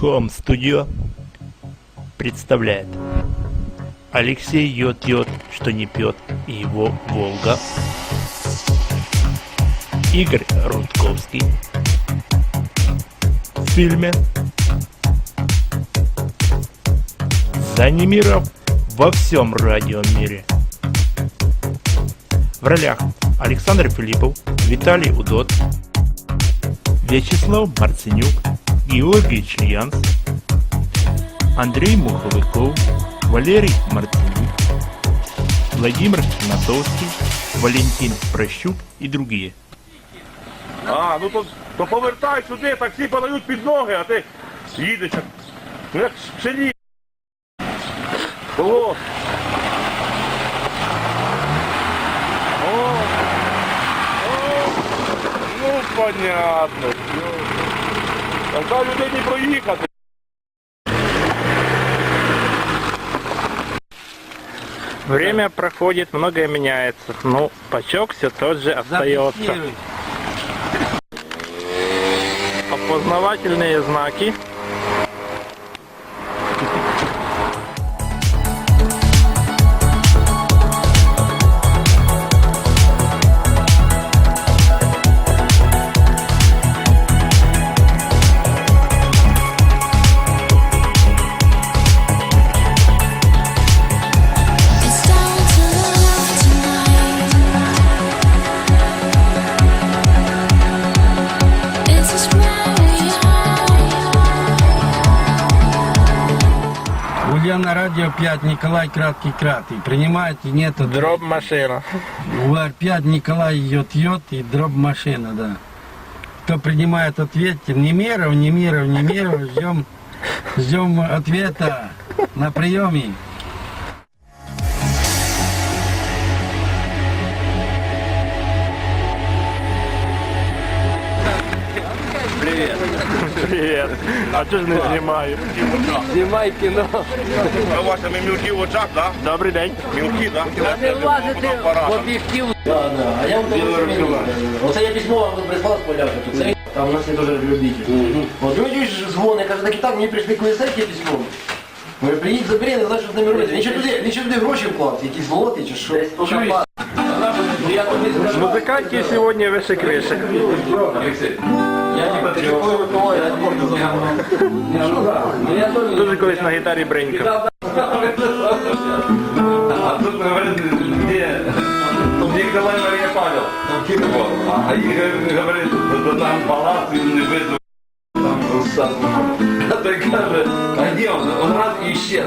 Home Studio представляет Алексей Йод Йод, что не пьет, и его Волга. Игорь Рудковский. В фильме Занимиров во всем радиомире. В ролях Александр Филиппов, Виталий Удот, Вячеслав Марценюк, Чаянс, Андрей Муховиков, Валерий Марценюк, Владимир Натовский, Валентин Прощук и другие. А, ну то, то повертай сюди, таксі подають під ноги, а ти їдеш. Ну як пшені. О. О. О. Ну, понятно. Така людині проїхати. Время проходит, многое меняется. Ну, пачок все тот же остается. Опознавательные знаки. Радио 5, Николай Краткий Кратый. Принимаете, нету. Дроб машина. УР 5, Николай Йот Йот и дробь машина, да. Кто принимает, ответьте. Немеров, Немеров, Немеров. Ждем, ждем ответа на приеме. Привет. А что ж не знімаю? Знімай кіно. А ваші мілкі в очах, так? Добрий день. Мілкі, так? Не влазити в об'єктив. Да, да. А я вам Оце я письмо вам прислав з поляка. Там у нас є дуже любитель. От люди ж дзвони, каже, так і так, мені прийшли колесайки письмо. Говорю, приїдь, забери, не знаю, що з ними робити. Він ще туди гроші вклав, якісь золоті чи що. Музыканты сегодня выше крыши. Тоже колись на гитаре бренька. А тут мы говорим, где? Павел. А говорит, да там палатку не. Там А ты каже, а где он? Он раз исчез.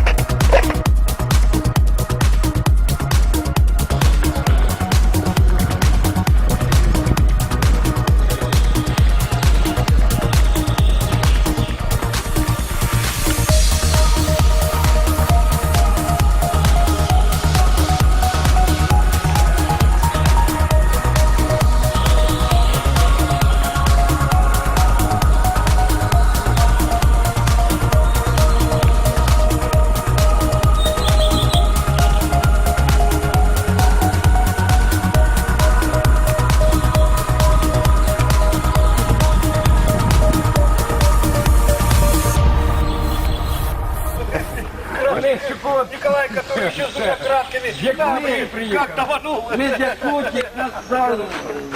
демократами всегда как даванул. Мы здесь Путин, нас за,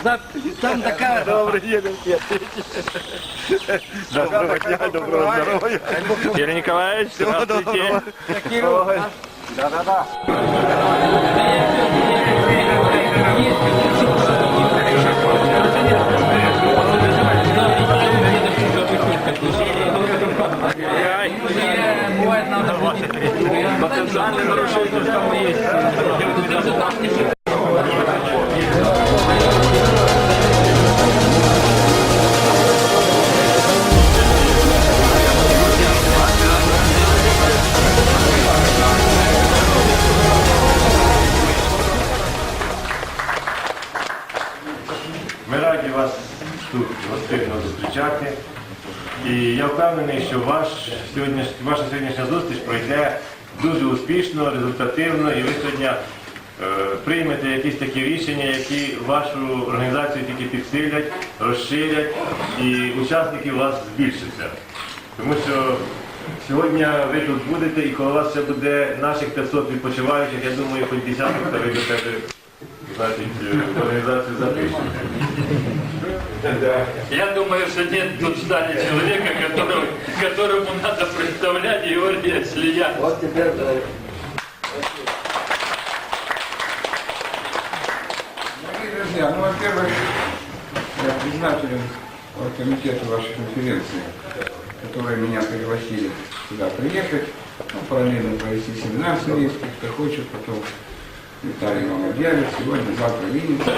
за- там такая... Добрый день, Доброго дня, доброго здоров'я. Юрий Николаевич, здравствуйте. Ми раді вас тут гостинно зустрічати. І я впевнений, що ваш сьогодні, ваша сьогоднішня зустріч пройде дуже успішно, результативно, і ви сьогодні е, приймете якісь такі рішення, які вашу організацію тільки підсилять, розширять, і учасників у вас збільшиться. Тому що сьогодні ви тут будете, і коли у вас ще буде наших 500 відпочиваючих, я думаю, хоч десяток, то ви до е, в організацію запишете. Я думаю, что нет тут зале человека, которого, которому надо представлять Георгия Слия. Вот теперь, да. Дорогие друзья, ну, во-первых, я признателен комитету вашей конференции, которые меня пригласили сюда приехать, ну, параллельно провести семинар семейский, кто хочет, потом Виталий вам объявит, сегодня, завтра видите.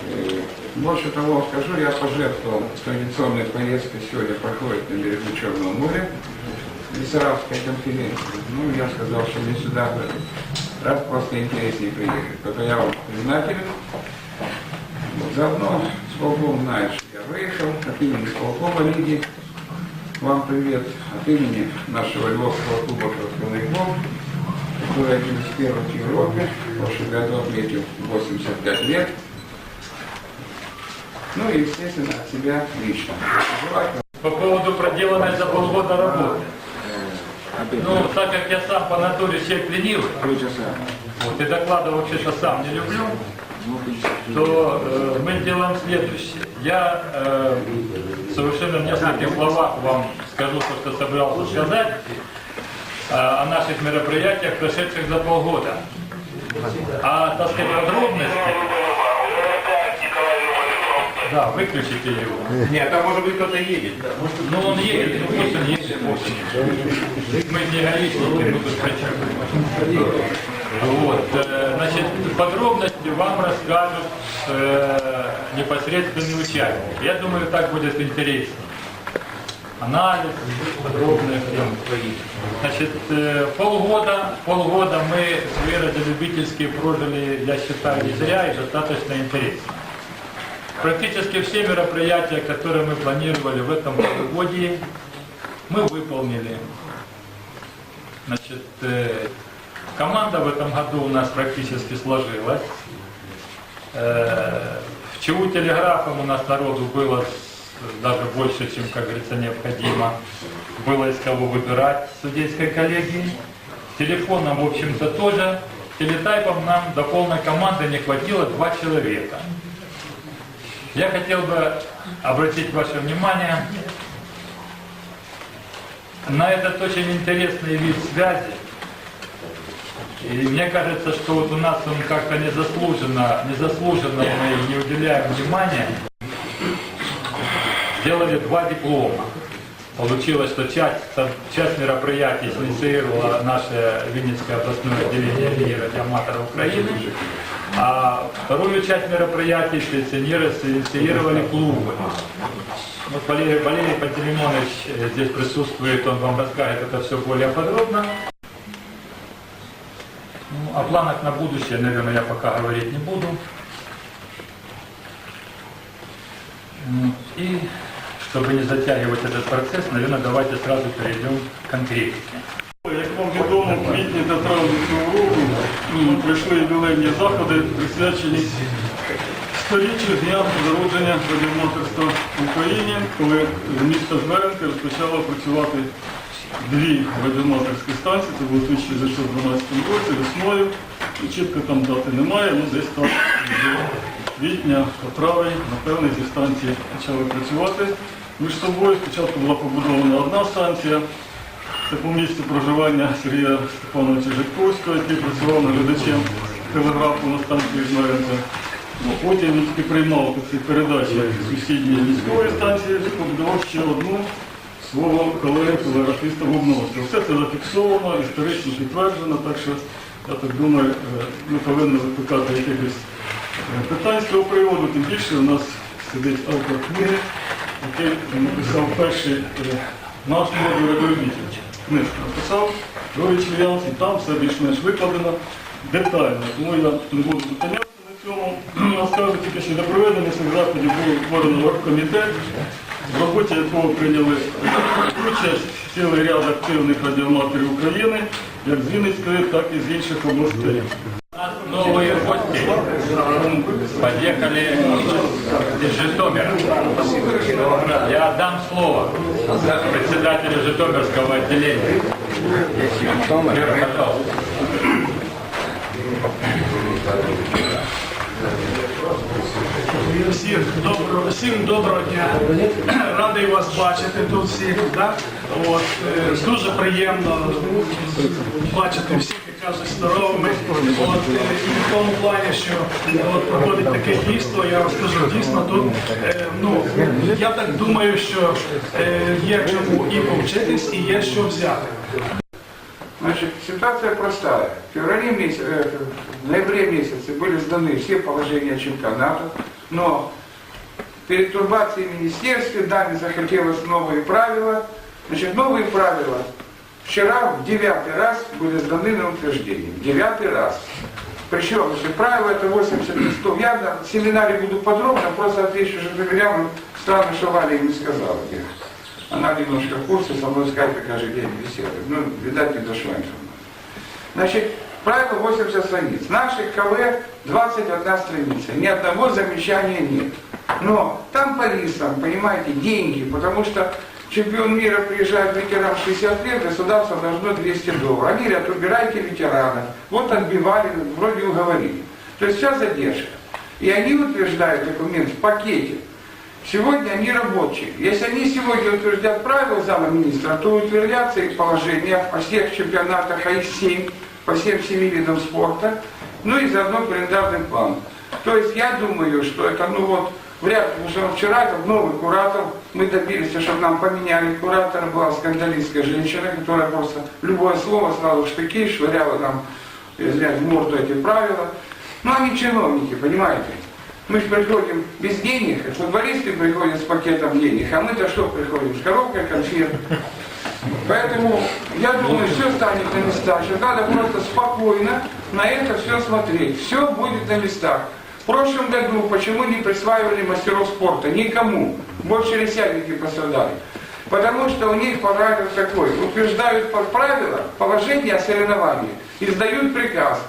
Э, Больше того скажу, я пожертвовал традиционной поездкой сегодня проходит на берегу Черного моря, Бессарабская конференция. Ну, я сказал, что мне сюда раз просто интереснее приехать. Только я вам признателен. Вот, заодно Сполком знает, что я выехал. От имени Сполкома Лиги вам привет. От имени нашего Львовского клуба «Красный который один из первых в Европе. В прошлом году отметил 85 лет. Ну и, естественно, от себя лично. Желательно По поводу проделанной за полгода работы. Ну, так как я сам по натуре человек ленивый, вот, и доклады вообще-то сам не люблю, то э, мы делаем следующее. Я э, совершенно в нескольких словах вам скажу то, что собирался сказать э, о наших мероприятиях, прошедших за полгода. А, так сказать, подробности... Да, выключите его. Нет, там может быть кто-то едет. Ну, он едет, ну пусть он едет, пусть. Мы не гаишники, мы тут причем. Вот, э, значит, подробности вам расскажут э, непосредственные участники. Я думаю, так будет интересно. Анализ, подробные темы. Значит, э, полгода, полгода мы свои радиолюбительские прожили, я считаю, не зря и достаточно интересно. Практически все мероприятия, которые мы планировали в этом полугодии, мы выполнили. Значит, команда в этом году у нас практически сложилась. В ЧУ телеграфом у нас народу было с- даже больше, чем, как говорится, необходимо. Было из кого выбирать судейской коллегии. Телефоном, в общем-то, тоже. Телетайпом нам до полной команды не хватило два человека. Я хотел бы обратить ваше внимание на этот очень интересный вид связи. И мне кажется, что вот у нас он как-то незаслуженно, незаслуженно мы не уделяем внимания. Сделали два диплома. Получилось, что часть, часть мероприятий инициировало наше Винницкое областное отделение Лиги радиоматоров Украины, а вторую часть мероприятий инициировали клубы. Вот Валерий, Валерий Пантелеймонович э, здесь присутствует, он вам расскажет это все более подробно. Ну, о планах на будущее, наверное, я пока говорить не буду. М, И чтобы не затягивать этот процесс, наверное, давайте сразу перейдем к конкретике. Як вам відомо, в квітні та травні цього року пройшли ювілейні заходи, присвячені сторіччю дня зародження радіоматерства в Україні, коли місто Жмеренки розпочало працювати дві радіоаматорські станції, це було у 1912 році, весною. Чітко там дати немає, ну десь так квітня, по травень, напевне, ці станції почали працювати між собою. Спочатку була побудована одна станція, це по місці проживання Сергія Степановича Житковського, який працював наглядачем телеграфу на станції Жмеренка. Ну, потім тільки приймав ці передачі сусідньої військової станції, побудував ще одну свого колеги телеграфіста Бубновського. Все це зафіксовано, історично підтверджено, так що я так думаю, е, не повинно викликати якихось питань з цього приводу. Тим більше у нас сидить автор книги, який написав перший е, наш радіолюбитель. Книжку написав Рович Віянс, і там все більш-менш викладено детально. Тому я не буду зупинятися на цьому. Я скажу тільки, що для проведення цих заходів було створено комітет, в роботі якого прийняли участь цілий ряд активних радіоматорів України, як з Вінницької, так і з інших областей. Новые гости подъехали из Житомира. Я отдам слово председателю Житомирского отделения. Пожалуйста. Всім доброго, всім доброго дня. Радий вас бачити тут всіх. Да? От, е, дуже приємно бачити всіх, як кажуть, здоровими. От, е, і в тому плані, що от, проходить таке дійство, я вам скажу, дійсно тут, е, ну, я так думаю, що е, є чому і повчитись, і є що взяти. Значит, ситуация простая. В феврале месяце, э, в ноябре месяце были сданы все положения чемпионата, но перетурбации в министерстве даме захотелось новые правила. Значит, новые правила вчера в девятый раз были сданы на утверждение. В девятый раз. Причем, значит, правило это 80 листов. Я на семинаре буду подробно, просто отвечу проверяем. Странно, что Валя не сказала. мне. Она немножко в курсе, со мной скайпе каждый день беседует. Ну, видать, не дошла информация. Значит, правило 80 страниц. Наших КВ 21 страница. Ни одного замечания нет. Но там по листам, понимаете, деньги, потому что чемпион мира приезжает ветеран 60 лет, государство должно 200 долларов. Они говорят, убирайте ветерана. Вот отбивали, вроде уговорили. То есть вся задержка. И они утверждают документ в пакете. Сегодня они рабочие. Если они сегодня утвердят правила зама министра, то утвердятся их положения о всех чемпионатах, а их 7, по всем семи видам спорта, ну и заодно календарный план. То есть я думаю, что это, ну вот, вряд ли, что вчера этот новый куратор, мы добились, чтобы нам поменяли куратора, была скандалистская женщина, которая просто любое слово сразу в штыки швыряла нам, извиняюсь, в морду эти правила. Ну они чиновники, понимаете? Мы же приходим без денег, а футболисты приходят с пакетом денег, а мы-то что приходим? С коробкой конфет. Поэтому я думаю, все станет на местах. Надо просто спокойно на это все смотреть. Все будет на местах. Прошлом году почему не присваивали мастеров спорта? Никому. Больше лесятники пострадали. Потому что у них порядок такой. Утверждают по правила положение о соревновании. Издают приказ.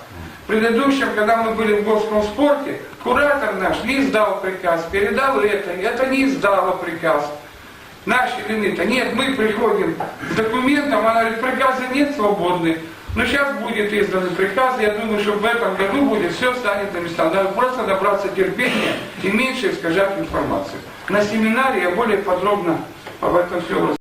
В предыдущем, когда мы были в горском спорте, куратор наш не издал приказ, передал это, это не издало приказ. Нашей вины-то нет, мы приходим с документом, она говорит, приказа нет, свободны. Но сейчас будет издан приказ, я думаю, что в этом году будет, все станет на местах. Надо просто набраться терпения и меньше искажать информацию. На семинаре я более подробно об этом все